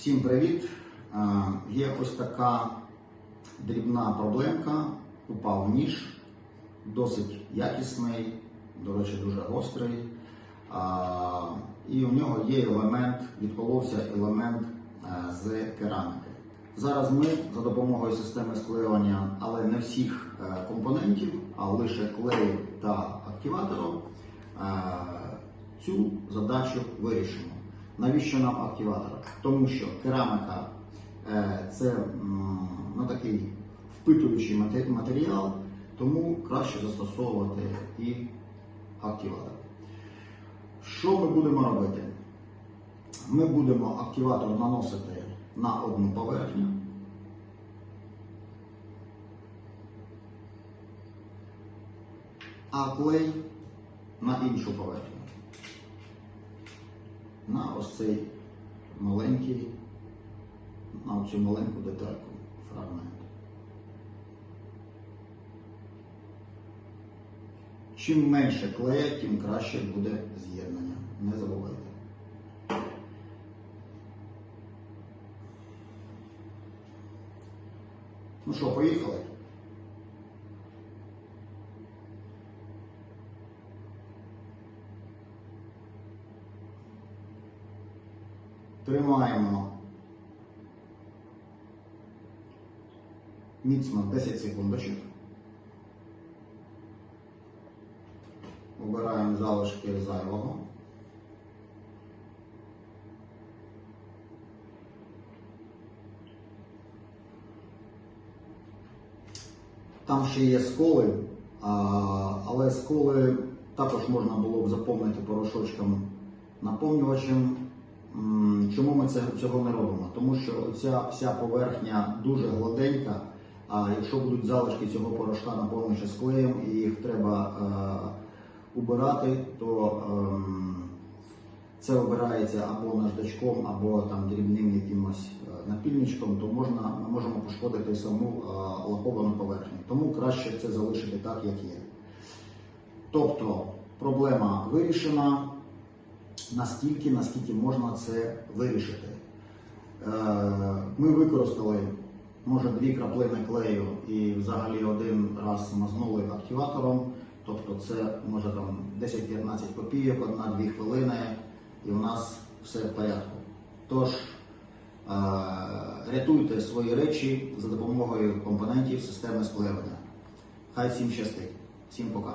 Всім привіт! Е, Є ось така дрібна проблемка. Упав ніж, досить якісний, до речі, дуже гострий. І у нього є елемент, відколовся елемент е, з кераміки. Зараз ми за допомогою системи склеювання, але не всіх е, компонентів, а лише клею та активатору, е, цю задачу вирішимо. Навіщо нам активатор? Тому що керамика е, це ну, такий впитуючий матеріал, тому краще застосовувати і активатор. Що ми будемо робити? Ми будемо активатор наносити на одну поверхню. А клей на іншу поверхню. На ось цей маленький, на цю маленьку детальку, фрагмент. Чим менше клея, тим краще буде з'єднання. Не забувайте. Ну що, поїхали? Тримаємо міцно 10 секундочок. Обираємо залишки зайвого. Там ще є сколи, але сколи також можна було б заповнити порошочком наповнювачем. Чому ми цього не робимо? Тому що ця вся поверхня дуже гладенька, а якщо будуть залишки цього порошка наповнювача з клеєм і їх треба е, убирати, то ем, це обирається або наждачком, або там дрібним якимось е, напільничком, то можна, ми можемо пошкодити саму е, лаковану поверхню. Тому краще це залишити так, як є. Тобто проблема вирішена настільки, наскільки можна це вирішити. Е, Ми використали може дві краплини клею і взагалі один раз мазнули активатором. Тобто це може там 10-15 копійок, одна-дві хвилини, і у нас все в порядку. Тож е, рятуйте свої речі за допомогою компонентів системи склеювання. Хай всім щастить. Всім пока.